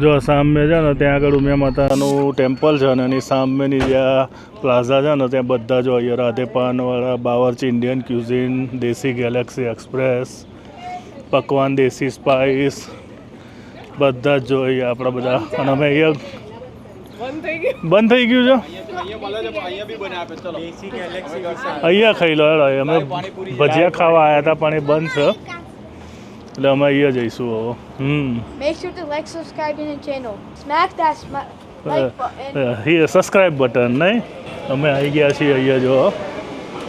જો સામે છે ને ત્યાં આગળ ઉમિયા માતાનું ટેમ્પલ છે ને એની સામેની જ્યાં પ્લાઝા છે ને ત્યાં બધા જો અહીંયા Radhe Panwala Bawarchi Indian cuisine Desi galaxy express Pakwan Desi spice બધા જ જોઈએ આપણા બધા. અને અમે અહીંયા બંધ થઈ ગયું? છે? અહીંયા ખાઈ લો અમે ભજીયા ખાવા આવ્યા હતા પણ એ બંધ છે. એટલે અમે અહીંયા જઈશું હવે. હમ. Make sure to like subscribe in channel smack that like subscribe button નહીં? અમે આવી ગયા છીએ અહીંયા જો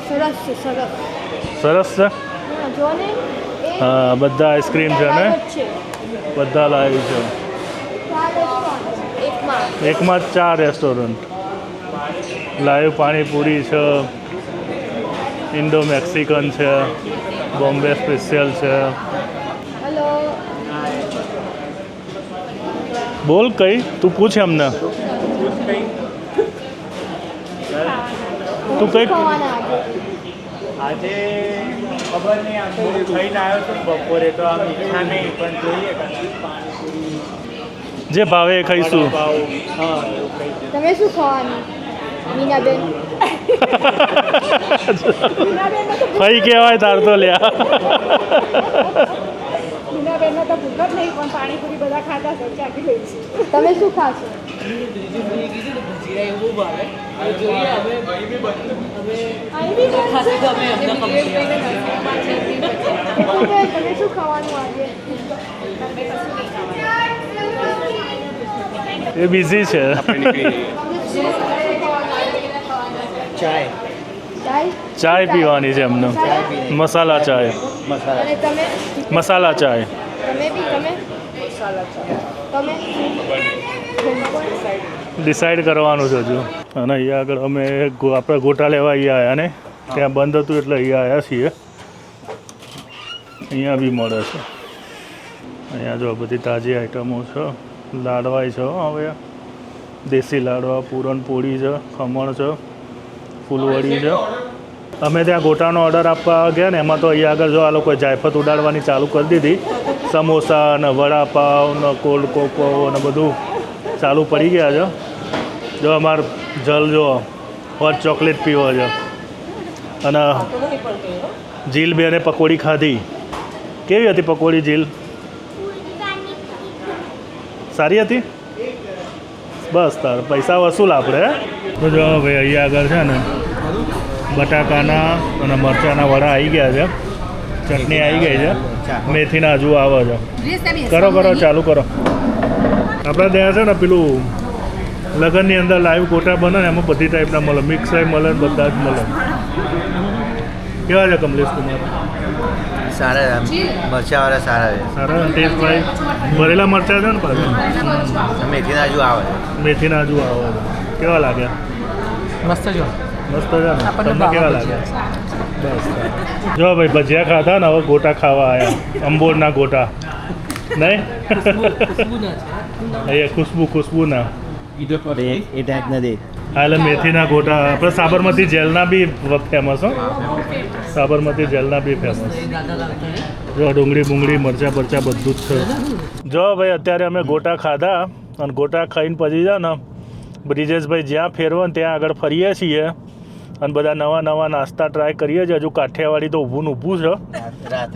સરસ છે સરસ. સરસ છે? હા, જો ને હા બધા આઈસ્ક્રીમ છે ને? બધા લાઈવ છે. એકમાં. ચાર રેસ્ટોરન્ટ લાઈવ પાણીપુરી છે ઇન્ડો મેક્સિકન છે બોમ્બે સ્પેશિયલ છે હેલો બોલ કઈ તું પૂછ એમને. તું કઈ આજે આજે ખબર નહીં આખું ખાઈને આવ્યો છું બપોરે તો આમ ઈચ્છા નહીં પણ જોઈએ કદાચ પાણીપુરી જે ભાવે એ ખાઈશું. તમે શું ખાવાનું? મીનાબેન. ફઈ કહેવાય તાર તો લ્યા. તો ભૂખ જ નહીં પણ પાણીપુરી બધા ખાતા છે ચાકી લઈશું તમે શું ખાશો? તમે શું ખાવાનું આજે? એ બિઝી છે. ચાય. પીવાની છે એમને. મસાલા ચાય. મસાલા ચાય. તમે બી, તમે? તમે? ડિસાઈડ કરવાનું છે હજુ. અને અહીંયા આગળ અમે આપણે ગોટા લેવા અહીંયા આવ્યા ને? ત્યાં બંધ હતું એટલે અહીંયા આવ્યા છીએ. અહીંયા બી મળે છે. અહીંયા જો બધી તાજી આઈટમો છે. લાડવાય છે હવે. દેશી લાડવા, પૂરણપોળી છે, ખમણ છે, ફૂલવડી છે. અમે ત્યાં ગોટાનો ઓર્ડર આપવા ગયા ને, એમાં તો અહીંયા આગળ જો આ લોકોએ જાયફત ઉડાડવાની ચાલુ કરી દીધી. સમોસા ને વડાપાવ ને કોલ્ડ કોકો ને બધું ચાલુ પડી ગયા છે. જો અમાર જલ જો હોટ ચોકલેટ પીવો છે. અને જીલ બેને પકોડી ખાધી. કેવી હતી પકોડી જીલ? સારી હતી? બસ તાર, પૈસા વસૂલ આપણે તો જો ભાઈ અહીંયા આગળ છે ને, બટાકાના અને મરચાંના વડા આવી ગયા છે. ચટણી આવી ગઈ છે. મેથીના હજુ આવે છે. કરો કરો ચાલુ કરો. આપણે ત્યાં છે ને પેલું લગ્નની અંદર લાઈવ કોટા બને ને એમાં બધી ટાઈપના મળે. મિક્સ મળે બધા જ મળે. કેવા છે કમલેશ કુમાર? સારા મરચાવાળા સારા સારા ટેસ્ટ ભાઈ? ભરેલા મરચાં છે ને પાછા છે મેથીના હજુ આવે. મેથીના હજુ આવે. કેવા લાગ્યા? મસ્ત જો. મસ્ત છે તમને કેવા લાગ્યા? જો ભાઈ ભજીયા ખાધા ને હવે ગોટા ખાવા આવ્યા અંબોરના ગોટા. નહીં? અહીંયા ખુશ્બુ ખુશ્બુના. એ ટાઈપના દે. હા એટલે મેથીના ગોટા. આપણે સાબરમતી જેલના બી ફેમસ હો. સાબરમતી જેલના બી ફેમસ જો ડુંગળી બુંગળી મરચાં બરચા બધું જ છે. જો ભાઈ અત્યારે અમે ગોટા ખાધા અને ગોટા ખાઈને પછી છે ને બ્રિજેશભાઈ જ્યાં ફેરવો ને ત્યાં આગળ ફરીએ છીએ. અને બધા નવા નવા નાસ્તા ટ્રાય કરીએ છીએ. હજુ કાઠિયાવાડી તો ઊભું ઊભું છે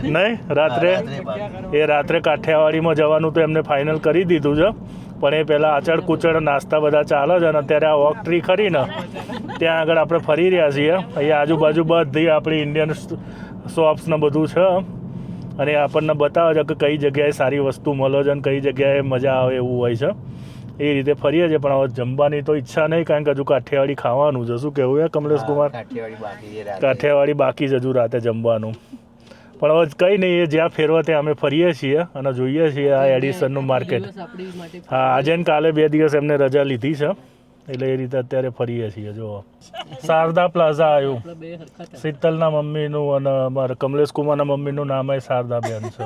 નહીં? રાત્રે? એ રાત્રે કાઠિયાવાડીમાં જવાનું તો એમને ફાઇનલ કરી દીધું છે. પણ એ પહેલાં આચળ કુચળ નાસ્તા બધા ચાલે છે અને અત્યારે આ વોક ટ્રી ખરીને ત્યાં આગળ આપણે ફરી રહ્યા છીએ. અહીંયા આજુબાજુ બધી આપણી ઇન્ડિયન શોપ્સ ને બધું છે. અને એ આપણને બતાવે છે કે કઈ જગ્યાએ સારી વસ્તુ મળે છે અને કઈ જગ્યાએ મજા આવે એવું હોય છે. એ રીતે ફરીએ છીએ પણ હવે જમવાની તો ઈચ્છા નહીં કારણ કે હજુ કાઠિયાવાડી ખાવાનું છે. શું કહેવું છે કમલેશ કુમાર? કાઠિયાવાડી બાકી જ હજુ રાતે જમવાનું. પણ હવે કંઈ નહીં એ જ્યાં ફેરવા ત્યાં અમે ફરીએ છીએ અને જોઈએ છીએ આ એડિશનનું માર્કેટ. હા આજે ને કાલે બે દિવસ એમને રજા લીધી છે એટલે એ રીતે અત્યારે ફરીએ છીએ જો શારદા પ્લાઝા આવ્યું. શીતલના મમ્મીનું અને અમારા કમલેશ કુમારના મમ્મીનું નામ એ શારદા બેન છે.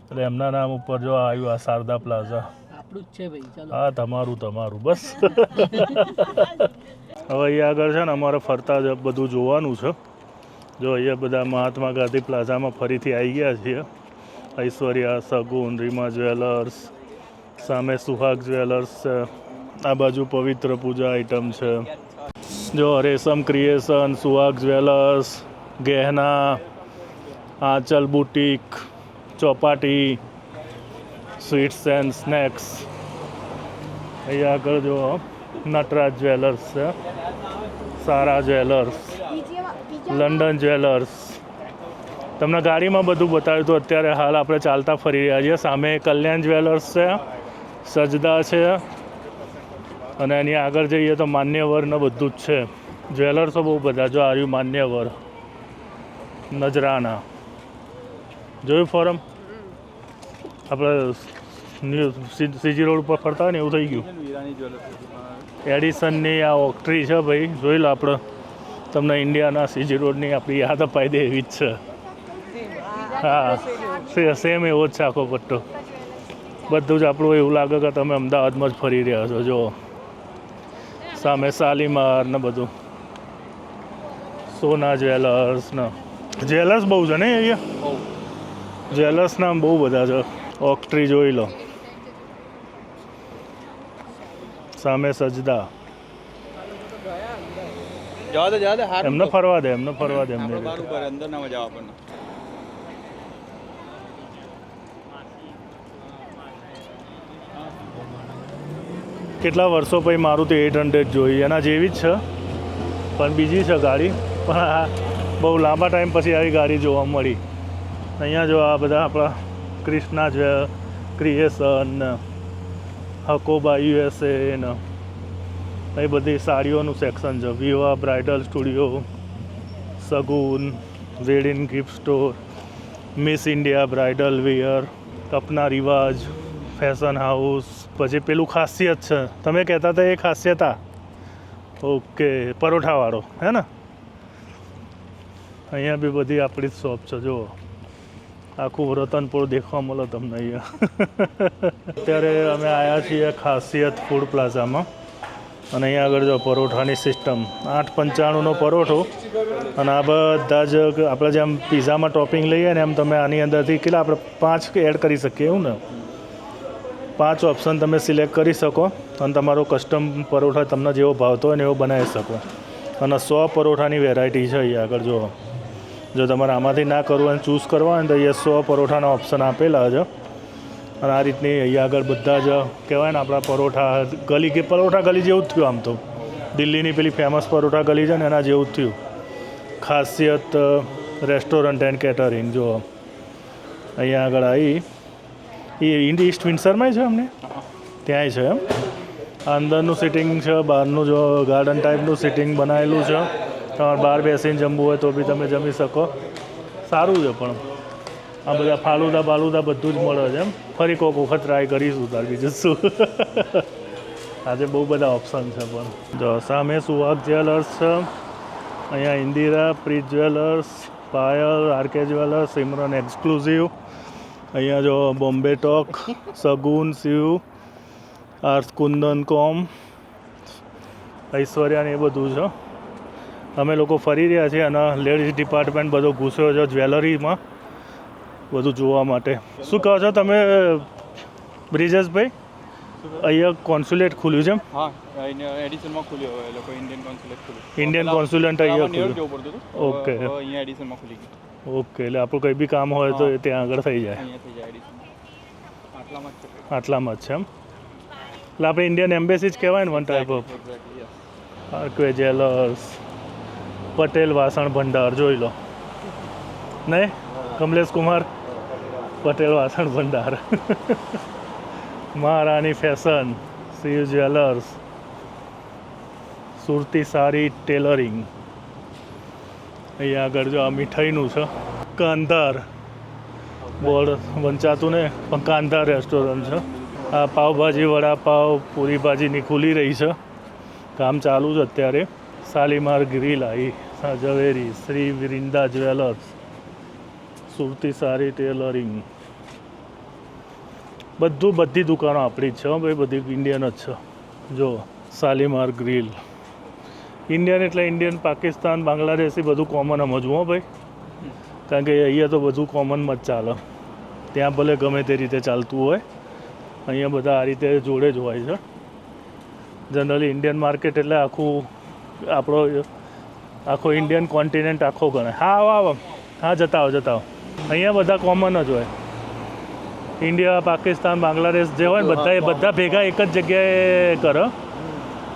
એટલે એમના નામ ઉપર જો આવ્યું આ શારદા પ્લાઝા. હા, તમારું તમારું, બસ. હવે અહીંયા આગળ છે ને અમારે ફરતા જ બધું જોવાનું છે. જો અહીંયા બધા મહાત્મા ગાંધી પ્લાઝામાં ફરીથી આવી ગયા છીએ. ઐશ્વર્યા, સગુન, રીમા જ્વેલર્સ, સામે સુહાગ જ્વેલર્સ છે. આ બાજુ પવિત્ર પૂજા આઇટમ છે. જો Resham creation, Suhag jewellers, Gehna, Anchal boutique, Chowpatty sweets and snacks. અહીંયા આગળ જુઓ નટરાજ જ્વેલર્સ છે. સારા જ્વેલર્સ. London jewellers. તમને ગાડીમાં બધું બતાવ્યું હતું. અત્યારે હાલ આપણે ચાલતા ફરી રહ્યા છીએ. સામે કલ્યાણ જ્વેલર્સ છે. સજદા છે. અને એની આગળ જઈએ તો માન્યવર ને બધું જ છે. જ્વેલર્સો બહુ બધા. જો આવ્યું માન્યવર નજરાના જોયું ફોરમ આપણે સીજી રોડ ઉપર ફરતા હોય ને એવું થઈ ગયું. એડિસનની આ ઓક્ટ્રી છે ભાઈ જોઈ લો આપણે. તમને ઇન્ડિયાના સીજી રોડની આપણી યાદ અપાઈ દે એવી જ છે. હા સેમ એવો જ છે આખો પટ્ટો. બધું જ આપણું એવું લાગે કે તમે અમદાવાદમાં જ ફરી રહ્યા છો જો સામે શાલીમાર ને બધું. સોના જ્વેલર્સ ને. જ્વેલર્સ બહુ છે ને અહીંયા? જ્વેલર્સના બહુ બધા છે. ઓક્ટ્રી જોઈ લો. સામે સજદા. એમને ફરવા દે એમને ફરવા દે એમને આપણે બહાર ઉપર અંદર ના મજા આપણને. કેટલા વર્ષો પછી મારુતિ એટ હંડ્રેડ જોઈ એના જેવી જ છે. પણ બીજી છે ગાડી. પણ આ બહુ લાંબા ટાઈમ પછી આવી ગાડી જોવા મળી. અહીંયા જો આ બધા આપણા ક્રિષ્ના જ ક્રિએશન, હકોબા યુએસએ ને એ બધી સાડીઓનું સેક્શન છે. Viva bridal studio, Shagun, wedding gift store, miss India bridal wear કપના રિવાજ, ફેશન હાઉસ. પછી પેલું ખાસિયત છે. તમે કહેતા હતા એ ખાસિયત? આ ઓકે, પરોઠાવાળો, હે ને? અહીંયા બી બધી આપણી જ શોપ છે, જુઓ. આખું રતનપુર દેખવા મળે તમને અહીંયા. અત્યારે અમે આવ્યા છીએ ખાસિયત ફૂડ પ્લાઝામાં અને અહીંયા આગળ જો પરોઠાની સિસ્ટમ આઠ પંચાણુંનો પરોઠો. અને આ બધા જ આપણે જેમ પીઝામાં ટોપિંગ લઈએ ને એમ તમે આની અંદરથી કેટલા આપણે પાંચ એડ કરી શકીએ એવું ને? પાંચ ઓપ્શન તમે સિલેક્ટ કરી શકો અને તમારો કસ્ટમ પરોઠા તમને જેવો ભાવતો હોય ને એવો બનાવી શકો. અને સો પરોઠાની વેરાયટી છે અહીંયા આગળ જો. જો તમારે આમાંથી ના કરવું અને ચૂઝ કરવા હોય તો અહીંયા સો પરોઠાના ઓપ્શન આપેલા છે. અને આ રીતની અહીંયા આગળ બધા જ કહેવાય ને આપણા પરોઠા, ગલી કે પરોઠા ગલી જેવું જ થયું આમ તો. દિલ્હીની પેલી ફેમસ પરોઠા ગલી છે ને એના જેવું જ થયું. ખાસિયત રેસ્ટોરન્ટ એન્ડ કેટરિંગ જો અહીંયા આગળ આવી. એ ઇન્ડી ઈસ્ટ વિન્સરમાં છે અમને? ત્યાંય છે એમ. અંદરનું સિટિંગ છે, બહારનું જો ગાર્ડન ટાઈપનું સિટિંગ બનાવેલું છે. તમારે બહાર બેસીને જમવું હોય તો બી તમે જમી શકો. સારું છે પણ. આ બધા ફાલુદા બાલુદા બધું જ મળે છે એમ. ફરી કોઈક વખત ટ્રાય કરીશું તાર બીજું શું. આજે બહુ બધા ઓપ્શન છે પણ. જો સામે સુહાગ જ્વેલર્સ છે. અહીંયા Indira Preet jewellers Payal RK jewellers Simran exclusive અહીંયા જો Bombay talk Shagun Shiv arts Kundan com Aishwarya ને એ બધું છે. અમે લોકો ફરી રહ્યા છીએ અને લેડીઝ ડિપાર્ટમેન્ટ બધો ઘૂસ્યો છે જ્વેલરીમાં બધું જોવા માટે. શું કહો છો તમે બ્રિજેશભાઈ? અહીંયા કોન્સ્યુલેટ ખુલ્યું છે હા એડિશનમાં ખુલ્યું હવે લોકો ઇન્ડિયન કોન્સ્યુલેટ ખુલ્યું. ઇન્ડિયન કોન્સ્યુલેટ અહીંયા ખુલ્યું. ઓકે. અહીંયા એડિશનમાં ખુલી ગયું. ઓકે એટલે આપણું કંઈ બી કામ હોય તો ત્યાં આગળ થઈ જાય. આટલામાં જ છે. એમ? એટલે આપણે ઇન્ડિયન એમ્બેસી જ કહેવાય ને one type of jewellers Patel વાસણ ભંડાર જોઈ લો. નહીં કમલેશ કુમાર? પટેલ વાસણ ભંડાર. મહારાણી ફેશન શિવ જ્વેલર્સ, સુરતી સારી ટેલરિંગ. અહીંયા આગળ જો આ મીઠાઈનું છે. કાંધાર. બોર્ડ વંચાતું ને? પણ કાંધાર રેસ્ટોરન્ટ છે. આ પાવભાજી વડાપાવ, પૂરી ભાજીની ખુલી રહી છે. કામ ચાલુ છે અત્યારે. શાલીમાર ગ્રીલ આવી ઝવેરી શ્રી વિરિંદા જ્વેલર્સ, સુરતી સારી ટેલરિંગ. બધું બધી દુકાનો આપણી જ છે ભાઈ, બધી ઇન્ડિયન જ છે. જો શાલીમાર ગ્રીલ. ઇન્ડિયન એટલે ઇન્ડિયન, પાકિસ્તાન, બાંગ્લાદેશી બધું કોમન સમજવું હો ભાઈ. કારણ કે અહીંયા તો બધું કોમનમાં જ ચાલે. ત્યાં ભલે ગમે તે રીતે ચાલતું હોય, અહીંયા બધા આ રીતે જોડે જ હોય છે. જનરલી ઇન્ડિયન માર્કેટ એટલે આખું આપણો આખો ઇન્ડિયન કોન્ટિનેન્ટ આખો ગણાય હા આવો આવો. હા જતા આવો જતા આવો અહીંયા બધા કોમન જ હોય. ઇન્ડિયા પાકિસ્તાન બાંગ્લાદેશ જે હોય ને બધા એ બધા ભેગા એક જ જગ્યાએ કરો.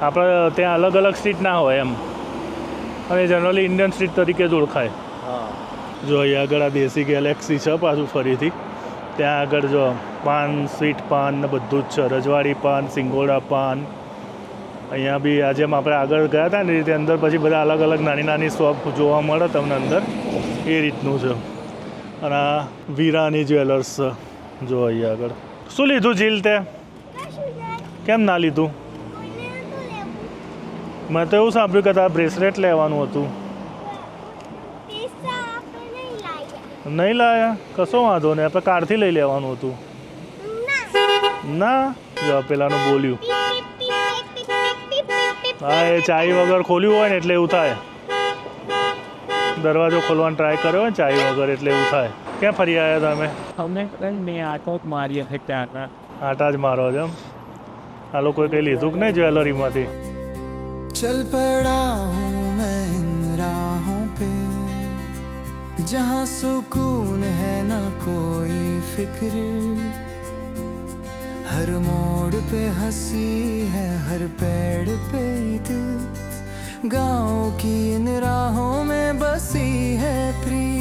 આપણે ત્યાં અલગ અલગ સ્ટ્રીટ ના હોય એમ. અને જનરલી ઇન્ડિયન સ્ટ્રીટ તરીકે જ ઓળખાય. હા. જો અહીંયા આગળ આ દેશી ગેલેક્સી છે પાછું ફરીથી. ત્યાં આગળ જો પાન સ્વીટ પાન ને બધું જ છે. રજવાડી પાન સિંગોડા પાન. અહીંયા બી આજે આપણે આગળ ગયા હતા ને એ રીતે અંદર પછી બધા અલગ અલગ નાની નાની શોપ જોવા મળે તમને અંદર. એ રીતનું છે. અને આ વીરાની જ્વેલર્સ જો અહીંયા આગળ. શું લીધું જીલ તે? કેમ ના લીધું? મેં તો એવું સાંભળ્યું કે તારે બ્રેસલેટ લેવાનું હતું. નહીં લાયા? કશો વાંધો નહીં. આપણે કારથી લઈ લેવાનું હતું. ના. જો પેલાનું બોલ્યું. હા એ ચાવી વગર ખોલ્યું હોય ને એટલે એવું થાય. દરવાજો ખોલવાનો ટ્રાય કર્યો હોય ને ચાવી વગર એટલે એવું થાય. ક્યાં ફરી આવ્યા તમે? અમને કદાચ મેં આંટો જ મારી હશે ત્યાંના. આંટા જ મારો છે એમ. આ લોકોએ કંઈ લીધું કે નહીં જ્વેલરીમાંથી? ચલ પડા હું મેં રાહો પે જહાં સુકૂન હૈ ના કોઈ ફિક્ર. हर मोड़ पे हंसी है हर पेड़ पे दिल गाँव की इन राहों में बसी है प्रीत